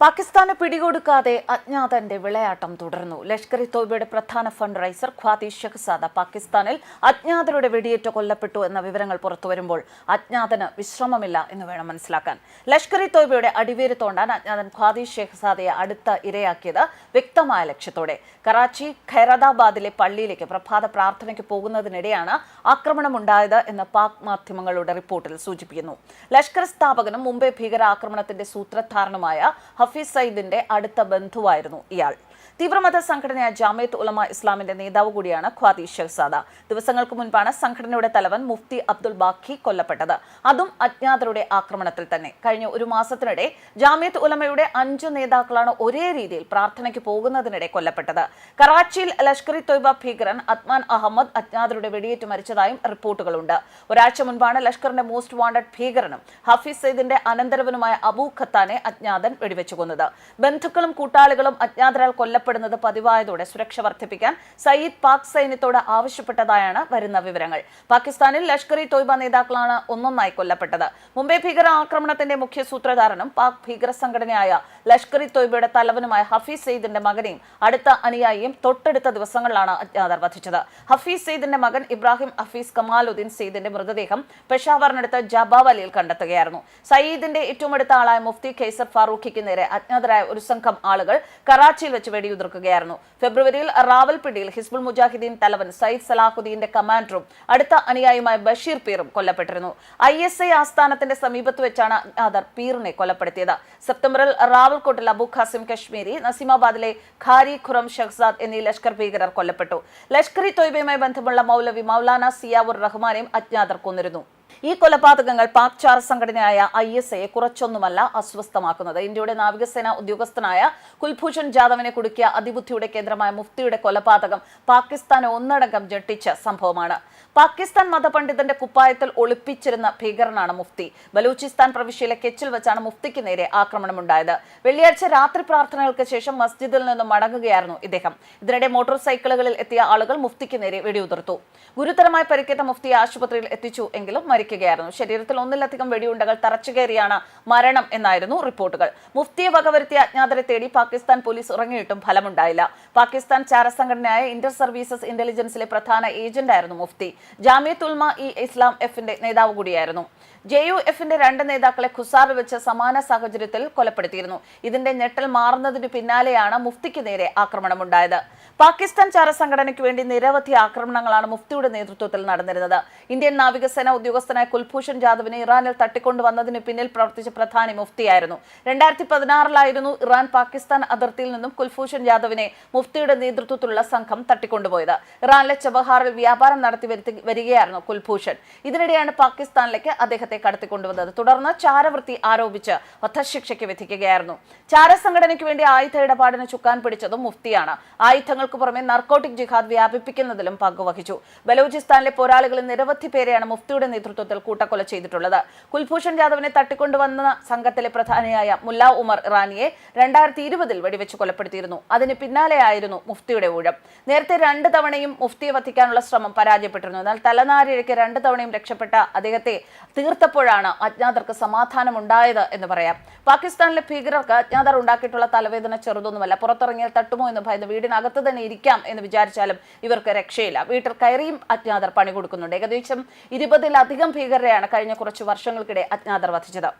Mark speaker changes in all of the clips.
Speaker 1: പാകിസ്ഥാന് പിടികൊടുക്കാതെ അജ്ഞാതന്റെ വിളയാട്ടം തുടർന്നു. ലഷ്കർ ഇ തോബയുടെ പ്രധാന ഫണ്ട് റൈസർ ഖ്വാദി ഷെഹ്സാദ പാകിസ്ഥാനിൽ അജ്ഞാതരുടെ വെടിയേറ്റ് കൊല്ലപ്പെട്ടു എന്ന വിവരങ്ങൾ പുറത്തുവരുമ്പോൾ അജ്ഞാതന് വിശ്രമമില്ല എന്ന് വേണം മനസ്സിലാക്കാൻ. ലഷ്കർ ഇ തോബയുടെ അടിവേര് തോണ്ടാൻ അജ്ഞാതൻ ഖ്വാദി ഷെഹ്സാദയെ അടുത്ത ഇരയാക്കിയത് വ്യക്തമായ ലക്ഷ്യത്തോടെ. കറാച്ചി ഖൈറാദാബാദിലെ പള്ളിയിലേക്ക് പ്രഭാത പ്രാർത്ഥനയ്ക്ക് പോകുന്നതിനിടെയാണ് ആക്രമണമുണ്ടായത് എന്ന് പാക് മാധ്യമങ്ങളുടെ റിപ്പോർട്ടിൽ സൂചിപ്പിക്കുന്നു. ലഷ്കർ സ്ഥാപകനും മുംബൈ ഭീകരാക്രമണത്തിന്റെ സൂത്രധാരനുമായ ഹഫീസ് സയ്യിദിന്റെ അടുത്ത ബന്ധുവായിരുന്നു ഇയാൾ. തീവ്രമത സംഘടനയായ ജാമിയത്ത് ഉലമ ഇസ്ലാമിന്റെ നേതാവ് കൂടിയാണ് ഖ്വാദി ഷെഹ്സാദ. ദിവസങ്ങൾക്ക് മുൻപാണ് സംഘടനയുടെ തലവൻ മുഫ്തി അബ്ദുൽ ബാഖി കൊല്ലപ്പെട്ടത്. അതും അജ്ഞാതരുടെ ആക്രമണത്തിൽ തന്നെ. കഴിഞ്ഞ ഒരു മാസത്തിനിടെ ജാമിയത്ത് ഉലമയുടെ അഞ്ചു നേതാക്കളാണ് ഒരേ രീതിയിൽ പ്രാർത്ഥനയ്ക്ക് പോകുന്നതിനിടെ കൊല്ലപ്പെട്ടത്. കറാച്ചിയിൽ ലഷ്കർ ഇ തൊയ്ബ ഭീകരൻ അത്മാൻ അഹമ്മദ് അജ്ഞാതരുടെ വെടിയേറ്റ് മരിച്ചതായും റിപ്പോർട്ടുകളുണ്ട്. ഒരാഴ്ച മുൻപാണ് ലഷ്കറിന്റെ മോസ്റ്റ് വാണ്ടഡ് ഭീകരനും ഹഫീസ് സെയ്ദിന്റെ അനന്തരവനുമായ അബൂ ഖത്താനെ അജ്ഞാതൻ വെടിവെച്ചു കൊന്നത്. ബന്ധുക്കളും കൂട്ടാളികളും അജ്ഞാതരാൽ കൊല്ലപ്പെടുന്നത് പതിവായതോടെ സുരക്ഷ വർദ്ധിപ്പിക്കാൻ സയ്യിദ് പാക് സൈന്യത്തോട് ആവശ്യപ്പെട്ടതായാണ് വരുന്ന വിവരങ്ങൾ. പാകിസ്ഥാനിൽ ലഷ്കർ ഇ തോയ്ബ നേതാക്കളാണ് ഒന്നൊന്നായി കൊല്ലപ്പെട്ടത്. മുംബൈ ഭീകര ആക്രമണത്തിന്റെ മുഖ്യ സൂത്രധാരനും പാക് ഭീകര സംഘടനയായ ലഷ്കർ ഇ തോയ്ബയുടെ തലവനുമായ ഹഫീസ് സെയ്ദിന്റെ മകനെയും അടുത്ത അനുയായിയും തൊട്ടടുത്ത ദിവസങ്ങളിലാണ് അജ്ഞാതർ വധിച്ചത്. ഹഫീസ് സെയ്ദിന്റെ മകൻ ഇബ്രാഹിം ഹഫീസ് കമാലുദ്ദീൻ സെയ്ദിന്റെ മൃതദേഹം പെഷാവറിനടുത്ത് ജബാവലിയിൽ കണ്ടെത്തുകയായിരുന്നു. സയ്യിദിന്റെ ഏറ്റവും അടുത്ത ആളായ മുഫ്തി ഖൈസർ ഫാറൂഖിക്ക് നേരെ അജ്ഞാതരായ ഒരു സംഘം ആളുകൾ കറാച്ചിയിൽ വെച്ച് വെടിയുതിർക്കുകയായിരുന്നു ഫെബ്രുവരിയിൽ റാവൽപിണ്ടിയിൽ ഹിസ്ബുൾ മുജാഹിദ്ദീൻ തലവൻ സയ്യിദ് സലാഹുദ്ദീന്റെ കമാൻഡറും അടുത്ത അനുയായിയുമായ ബഷീർ പീറും കൊല്ലപ്പെട്ടിരുന്നു. ഐ എസ് ഐ ആസ്ഥാനത്തിന്റെ സമീപത്ത് വെച്ചാണ് അജ്ഞാതർ പീറിനെ കൊലപ്പെടുത്തിയത്. സെപ്റ്റംബറിൽ റാവൽകോട്ടിൽ അബു ഖാസിം കശ്മീരി നസീമാബാദിലെ ഖാരി ഖുറം ഷഹ്സാദ് എന്നീ ലഷ്കർ ഭീകരർ കൊല്ലപ്പെട്ടു. ലഷ്കർ ഇ തൊയ്ബയുമായി ബന്ധമുള്ള മൗലവി മൗലാന സിയാവുർ റഹ്മാനെയും അജ്ഞാതർ കൊന്നിരുന്നു. ഈ കൊലപാതകങ്ങൾ പാക് ചാർ സംഘടനയായ ഐ എസ് എയെ കുറച്ചൊന്നുമല്ല അസ്വസ്ഥമാക്കുന്നത്. ഇന്ത്യയുടെ നാവികസേന ഉദ്യോഗസ്ഥനായ കുൽഭൂഷൺ ജാദവിനെ കുടുക്കിയ അതിബുദ്ധിയുടെ കേന്ദ്രമായ മുഫ്തിയുടെ കൊലപാതകം പാകിസ്ഥാനെ ഒന്നടങ്കം ഞെട്ടിച്ച സംഭവമാണ്. പാകിസ്ഥാൻ മതപണ്ഡിതന്റെ കുപ്പായത്തിൽ ഒളിപ്പിച്ചിരുന്ന ഭീകരനാണ് മുഫ്തി. ബലൂചിസ്ഥാൻ പ്രവിശ്യയിലെ കെച്ചിൽ വെച്ചാണ് മുഫ്തിക്ക് നേരെ ആക്രമണമുണ്ടായത്. വെള്ളിയാഴ്ച രാത്രി പ്രാർത്ഥനകൾക്ക് ശേഷം മസ്ജിദിൽ നിന്നും മടങ്ങുകയായിരുന്നു ഇദ്ദേഹം. ഇതിനിടെ മോട്ടോർ സൈക്കിളുകളിൽ എത്തിയ ആളുകൾ മുഫ്തിക്ക് നേരെ വെടിയുതിർത്തു. ഗുരുതരമായി പരിക്കേറ്റ മുഫ്തിയെ ആശുപത്രിയിൽ എത്തിച്ചു എങ്കിലും മരിക്കുകയായിരുന്നു ശരീരത്തിൽ ഒന്നിലധികം വെടിയുണ്ടകൾ തറച്ചുകയറിയാണ് മരണം എന്നായിരുന്നു റിപ്പോർട്ടുകൾ. മുഫ്തിയെ വകവരുത്തിയ അജ്ഞാതരെ തേടി പാകിസ്ഥാൻ പോലീസ് ഇറങ്ങിയിട്ടും ഫലമുണ്ടായില്ല. പാകിസ്ഥാൻ ചാരസംഘടനയായ ഇന്റർ സർവീസസ് ഇന്റലിജൻസിലെ പ്രധാന ഏജന്റായിരുന്നു മുഫ്തി. ജാമിയത്ത് ഉൽമ ഇ ഇസ്ലാം എഫിന്റെ നേതാവ് കൂടിയായിരുന്നു. ജെ യു എഫിന്റെ രണ്ട് നേതാക്കളെ ഖുസാറിൽ വെച്ച് സമാന സാഹചര്യത്തിൽ കൊലപ്പെടുത്തിയിരുന്നു. ഇതിന്റെ ഞെട്ടൽ മാറുന്നതിന് പിന്നാലെയാണ് മുഫ്തിക്ക് നേരെ ആക്രമണമുണ്ടായത്. പാകിസ്ഥാൻ ചാര സംഘടനയ്ക്ക് വേണ്ടി നിരവധി ആക്രമണങ്ങളാണ് മുഫ്തിയുടെ നേതൃത്വത്തിൽ നടന്നിരുന്നത്. ഇന്ത്യൻ നാവികസേന ഉദ്യോഗസ്ഥനായ കുൽഭൂഷൺ ജാദവിനെ ഇറാനിൽ തട്ടിക്കൊണ്ടുവന്നതിന് പിന്നിൽ പ്രവർത്തിച്ച പ്രധാനി മുഫ്തിയായിരുന്നു. രണ്ടായിരത്തി പതിനാറിലായിരുന്നു ഇറാൻ പാകിസ്ഥാൻ അതിർത്തിയിൽ നിന്നും കുൽഭൂഷൺ ജാദവിനെ മുഫ്തിയുടെ നേതൃത്വത്തിലുള്ള സംഘം തട്ടിക്കൊണ്ടുപോയത്. ഇറാനിലെ ചബഹാറിൽ വ്യാപാരം നടത്തി വരികയായിരുന്നു കുൽഭൂഷൺ. ഇതിനിടെയാണ് പാകിസ്ഥാനിലേക്ക് അദ്ദേഹത്തെ കടത്തിക്കൊണ്ടുവന്നത്. തുടർന്ന് ചാരവൃത്തി ആരോപിച്ച് വധശിക്ഷയ്ക്ക് വിധിക്കുകയായിരുന്നു. ചാരസംഘടനയ്ക്ക് വേണ്ടി ആയുധ ഇടപാടിന് ചുക്കാൻ പിടിച്ചതും മുഫ്തിയാണ്. ആയുധങ്ങൾക്ക് പുറമെ നർക്കോട്ടിക് ജിഹാദ് വ്യാപിപ്പിക്കുന്നതിലും പങ്കുവഹിച്ചു. ബലൂചിസ്ഥാനിലെ പോരാളികളിൽ നിരവധി പേരെയാണ് മുഫ്തിയുടെ നേതൃത്വത്തിൽ കൂട്ടക്കൊല ചെയ്തിട്ടുള്ളത്. കുൽഭൂഷൺ ജാദവിനെ തട്ടിക്കൊണ്ടുവന്ന സംഘത്തിലെ പ്രധാനിയായ മുല്ല ഉമർ ഇറാനിയെ രണ്ടായിരത്തി ഇരുപതിൽ വെടിവെച്ച് കൊലപ്പെടുത്തിയിരുന്നു. അതിന് പിന്നാലെയായിരുന്നു മുഫ്തിയുടെ ഊഴം. നേരത്തെ രണ്ട് തവണയും മുഫ്തിയെ വധിക്കാനുള്ള ശ്രമം പരാജയപ്പെട്ടിരുന്നു. എന്നാൽ തലനാരിഴയ്ക്ക് രണ്ട് തവണയും രക്ഷപ്പെട്ട അദ്ദേഹത്തെ തീർത്തപ്പോഴാണ് അജ്ഞാതർക്ക് സമാധാനമുണ്ടായത് എന്ന് പറയാം. പാകിസ്ഥാനിലെ ഭീകരർക്ക് അജ്ഞാതർ ഉണ്ടാക്കിയിട്ടുള്ള തലവേദന ചെറുതൊന്നുമല്ല. പുറത്തിറങ്ങിയാൽ തട്ടുമോ എന്ന് ഭയന്ന് വീടിനകത്ത് തന്നെ ഇരിക്കാം എന്ന് വിചാരിച്ചാലും ഇവർക്ക് രക്ഷയില്ല. വീട്ടിൽ കയറിയും അജ്ഞാതർ പണി കൊടുക്കുന്നുണ്ട് ഏകദേശം ഇരുപതിലധികം ഭീകരരെയാണ് കഴിഞ്ഞ കുറച്ച് വർഷങ്ങൾക്കിടെ അജ്ഞാതർ വധിച്ചത്.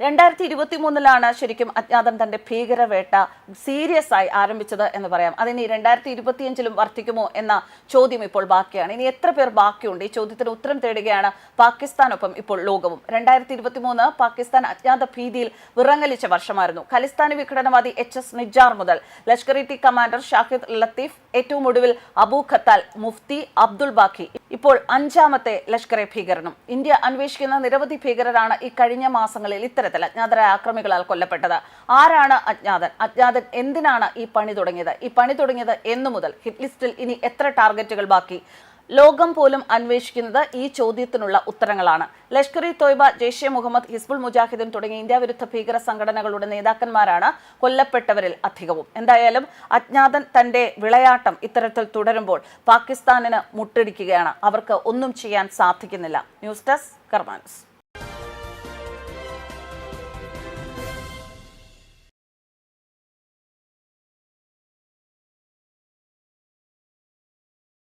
Speaker 1: രണ്ടായിരത്തി ഇരുപത്തി മൂന്നിലാണ് ശരിക്കും അജ്ഞാതൻ തന്റെ ഭീകരവേട്ട സീരിയസ് ആയി ആരംഭിച്ചത് എന്ന് പറയാം. അതിനി രണ്ടായിരത്തി ഇരുപത്തിയഞ്ചിലും വർദ്ധിക്കുമോ എന്ന ചോദ്യം ഇപ്പോൾ ബാക്കിയാണ്. ഇനി എത്ര പേർ ബാക്കിയുണ്ട്? ഈ ചോദ്യത്തിന് ഉത്തരം തേടുകയാണ് പാകിസ്ഥാനൊപ്പം ഇപ്പോൾ ലോകവും. രണ്ടായിരത്തി ഇരുപത്തി മൂന്ന് പാകിസ്ഥാൻ അജ്ഞാത ഭീതിയിൽ വിറങ്ങലിച്ച വർഷമായിരുന്നു. ഖലിസ്ഥാനി വിഘടനവാദി എച്ച് എസ് നിജാർ മുതൽ ലഷ്കർ ഇ ടി കമാൻഡർ ഷാഹിദ് ലത്തീഫ് ഏറ്റവും ഒടുവിൽ അബൂ ഖത്താൽ മുഫ്തി അബ്ദുൾ ബാഖി ഇപ്പോൾ അഞ്ചാമത്തെ ലഷ്കറെ ഭീകരനും. ഇന്ത്യ അന്വേഷിക്കുന്ന നിരവധി ഭീകരരാണ് ഈ കഴിഞ്ഞ മാസങ്ങളിൽ ഇത്തരത്തിൽ അജ്ഞാതരായ ആക്രമികളാൽ കൊല്ലപ്പെട്ടത്. ആരാണ് അജ്ഞാതൻ? അജ്ഞാതൻ എന്തിനാണ് ഈ പണി തുടങ്ങിയത്? ഈ പണി തുടങ്ങിയത് എന്നു മുതൽ ഹിറ്റ് ലിസ്റ്റിൽ ഇനി എത്ര ടാർഗറ്റുകൾ ബാക്കി? ലോകം പോലും അന്വേഷിക്കുന്നത് ഈ ചോദ്യത്തിനുള്ള ഉത്തരങ്ങളാണ്. ലഷ്കർ ഇ തോയ്ബ ജെയ്ഷെ മുഹമ്മദ് ഹിസ്ബുൾ മുജാഹിദ്ദീൻ തുടങ്ങിയ ഇന്ത്യ വിരുദ്ധ ഭീകര സംഘടനകളുടെ നേതാക്കന്മാരാണ് കൊല്ലപ്പെട്ടവരിൽ അധികവും. എന്തായാലും അജ്ഞാതൻ തന്റെ വിളയാട്ടം ഇത്തരത്തിൽ തുടരുമ്പോൾ പാകിസ്ഥാനിന് മുട്ടടിക്കുകയാണ്. അവർക്ക് ഒന്നും ചെയ്യാൻ സാധിക്കുന്നില്ല. News desk കർമാൻസ്